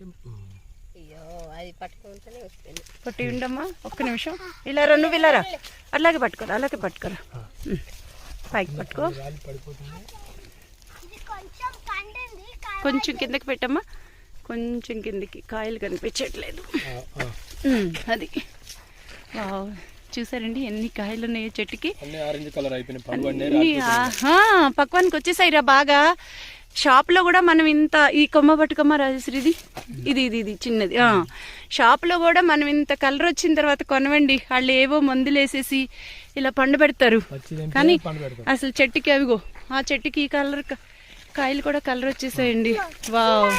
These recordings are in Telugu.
అయ్యో అది పట్టుకుంటేనే వస్తుంది. పట్టి ఉండమ్మా ఒక్క నిమిషం. ఇలా రా నువ్వు ఇలా అలాగే పట్టుకోరా అలాగే పట్టుకోరా. పైకి పట్టుకో. కొంచెం కిందకి పెట్టమ్మా. కొంచెం కిందకి కాయలు కనిపించట్లేదు. ఆ, ఆ. ఉమ్, అది. వావ్. చూసారండి ఎన్ని కాయలు ఉన్నాయో చెట్టుకి. అన్ని ఆరెంజ్ కలర్ అయిపోయినాయి. పండు పండి అన్ని, ఆహా, పక్వానికి వచ్చేసాయి రా బాగా. షాప్లో కూడా మనం ఇంత ఈ కొమ్మ పట్టుకోమ్మ రాజశ్రీది ఇది? ఇది ఇది చిన్నది. ఆ. షాప్లో కూడా మనం ఇంత కలర్ వచ్చిన తర్వాత కొనవండి. వాళ్ళు ఏవో మందులు వేసేసి ఇలా పండు పెడతారు. కానీ అసలు చెట్టుకి అవిగో ఆ చెట్టుకి ఈ కలర్ కాయలు కూడా కలర్ వచ్చేసాయండి. వావ్.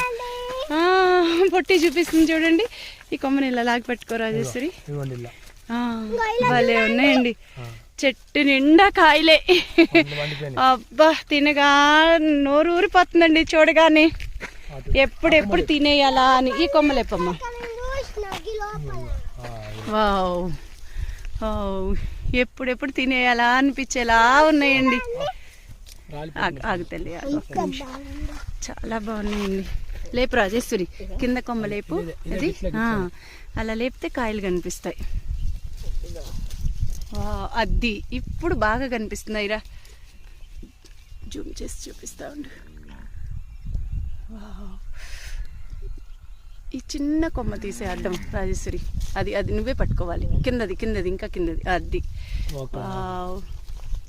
ఆ, పొట్టి చూపిస్తుంది చూడండి. ఈ కొమ్మని ఇలా లాగి పట్టుకో రాజేశ్వరి భలే ఉన్నాయండి. చెట్టు నిండా కాయలే. అబ్బా తినగా నోరు ఊరిపోతుందండి చూడగానే. ఎప్పుడెప్పుడు తినేయాలా అని. ఈ కొమ్మలేపమ్మ వావ్. ఎప్పుడెప్పుడు తినేయాలా అనిపించేలా ఉన్నాయండి. రాలి ఆగు- ఆగు తల్లి ఆగు. ఒక్క నిమిషం. చాలా బాగున్నాయండి. లేపు రాజేశ్వరి కింద కొమ్మ లేపు. అది? అలా లేపితే కాయలు కనిపిస్తాయి. వా, అది ఇప్పుడు బాగా కనిపిస్తున్నాయి రా జూమ్ చేసి చూపిస్తా ఉండు. వావ్. ఈ చిన్న కొమ్మ తీసే అడ్డం రాజేశ్వరి. అది అది నువ్వే పట్టుకోవాలి. కిందది కిందది ఇంకా కిందది. అది. ఓకే. వావ్.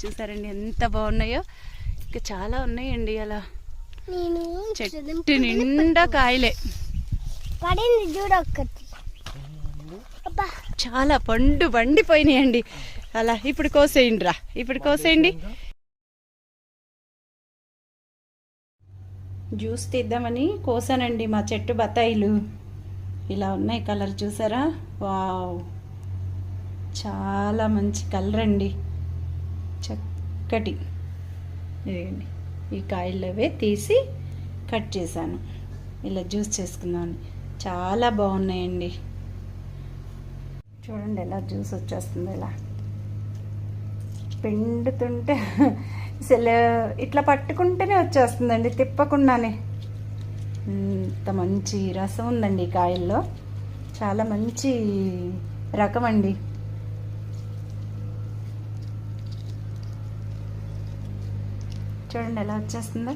చూసారండి ఎంత బాగున్నాయో? ఇంకా చాలా ఉన్నాయండి అలా. నేను చెట్టు నిండా కాయలే. పడింది చూడొక్కటి చాలా పండు పండిపోయినాయండి. అలా ఇప్పుడు కోసేయండి రా ఇప్పుడు కోసేయండి. జ్యూస్ తీద్దామని కోసానండి మా చెట్టు బత్తాయిలు. ఇలా ఉన్నాయి కలర్ చూసారా? వావ్! చాలా మంచి కలర్ అండి. చక్కటి. ఈ కాయలు అవే తీసి కట్ చేశాను. ఇలా జ్యూస్ చేసుకుందామని. చాలా బాగున్నాయండి. చూడండి ఎలా జ్యూస్ వచ్చేస్తుంది ఇలా. పిండుతుంటే అసలు ఇట్లా పట్టుకుంటేనే వచ్చేస్తుందండి తిప్పకుండానే. ఇంత మంచి రసం ఉందండి ఈ కాయల్లో. చాలా మంచి రకం అండి. చూడండి ఎలా వచ్చేస్తుందో.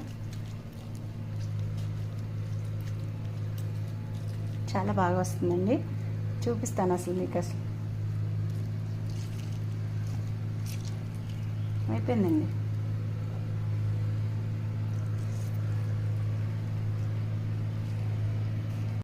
చాలా బాగా వస్తుందండి. చూపిస్తాను అసలు మీకు అసలు అయిపోయిందండి